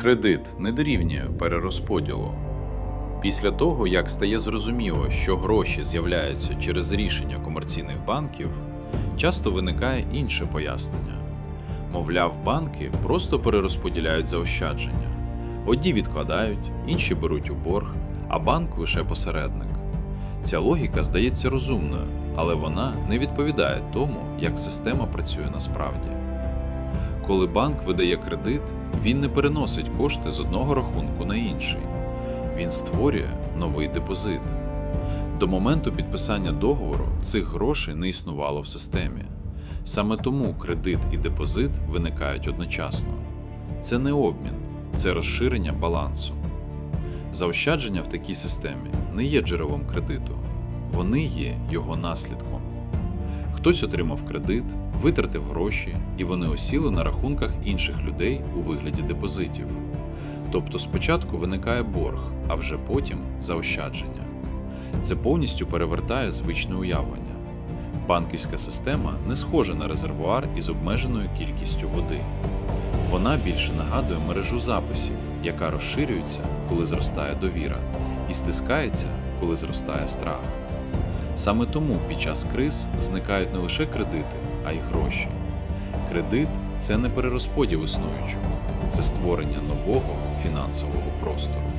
Кредит не дорівнює перерозподілу. Після того, як стає зрозуміло, що гроші з'являються через рішення комерційних банків, часто виникає інше пояснення. Мовляв, банки просто перерозподіляють заощадження. Одні відкладають, інші беруть у борг, а банк лише посередник. Ця логіка здається розумною, але вона не відповідає тому, як система працює насправді. Коли банк видає кредит, він не переносить кошти з одного рахунку на інший. Він створює новий депозит. До моменту підписання договору цих грошей не існувало в системі. Саме тому кредит і депозит виникають одночасно. Це не обмін, це розширення балансу. Заощадження в такій системі не є джерелом кредиту, вони є його наслідком. Хтось отримав кредит, витратив гроші, і вони осіли на рахунках інших людей у вигляді депозитів. Тобто спочатку виникає борг, а вже потім заощадження. Це повністю перевертає звичне уявлення. Банківська система не схожа на резервуар із обмеженою кількістю води. Вона більше нагадує мережу записів, яка розширюється, коли зростає довіра, і стискається, коли зростає страх. Саме тому під час криз зникають не лише кредити, а й гроші. Кредит це не перерозподіл існуючого, це створення нового фінансового простору.